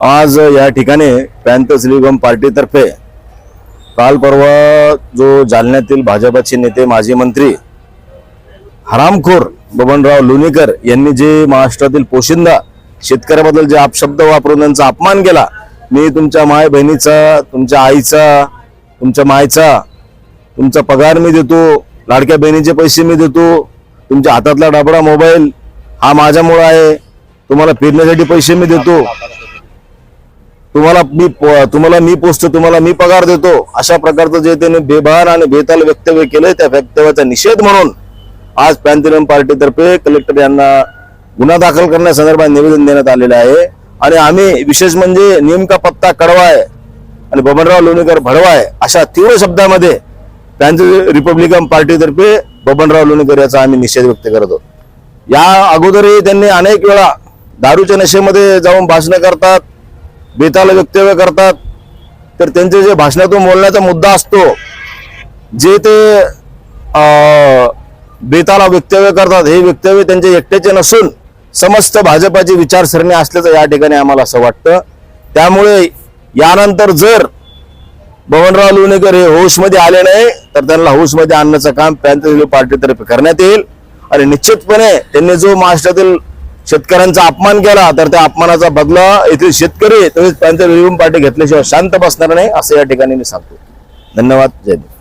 आज या ठिकाणी पॅन्थर्स लिगम पार्टीतर्फे काल परवा जो जालन्यातील भाजपाचे नेते माजी मंत्री हरामखोर बबनराव लोणीकर यांनी जे महाराष्ट्रातील पोशिंदा शेतकऱ्याबद्दल जे अपशब्द वापरून त्यांचा अपमान केला मी तुमच्या माय बहिणीचा तुमच्या आईचा तुमच्या मायचा तुमचा पगार मी देतो लाडक्या बहिणीचे पैसे मी देतो तुमच्या हातातला डाबडा मोबाईल हा माझ्यामुळं आहे तुम्हाला फिरण्यासाठी पैसे मी देतो. तुम्हाला मी तुम्हाला मी पोचतो तुम्हाला मी पगार देतो. अशा प्रकारचं जे त्याने बेभान आणि बेताल वक्तव्य केलंय त्या वक्तव्याचा निषेध म्हणून आज पॅन्थिरम पार्टीतर्फे कलेक्टर यांना गुन्हा दाखल करण्यासंदर्भात निवेदन देण्यात आलेलं आहे. आणि आम्ही विशेष म्हणजे नेमका पत्ता कडवाय आणि बबनराव लोणीकर भडवाय अशा तीव्र शब्दामध्ये त्यांचे रिपब्लिकन पार्टीतर्फे बबनराव लोणीकर याचा आम्ही निषेध व्यक्त करतो. या अगोदरही त्यांनी अनेक वेळा दारूच्या नशेमध्ये जाऊन भाषणं करतात बेताल वक्तव्य करतात तर त्यांचे जे भाषणातून बोलण्याचा मुद्दा असतो जे ते बेताला वक्तव्य करतात हे वक्तव्य त्यांचे एकट्याचे नसून समस्त भाजपाची विचारसरणी असल्याचं या ठिकाणी आम्हाला असं वाटतं. त्यामुळे यानंतर जर बबनराव लोणीकर हे होशमध्ये आले नाही तर त्यांना होशमध्ये आणण्याचं काम पॅन्थ पार्टीतर्फे करण्यात येईल. आणि निश्चितपणे त्यांनी जो महाराष्ट्रातील शेतकऱ्यांचा अपमान केला तर त्या अपमानाचा बदला येथील शेतकरी तसेच पॅन्थ पार्टी घेतल्याशिवाय शांत बसणार नाही असं या ठिकाणी मी सांगतो. धन्यवाद जय हिंद.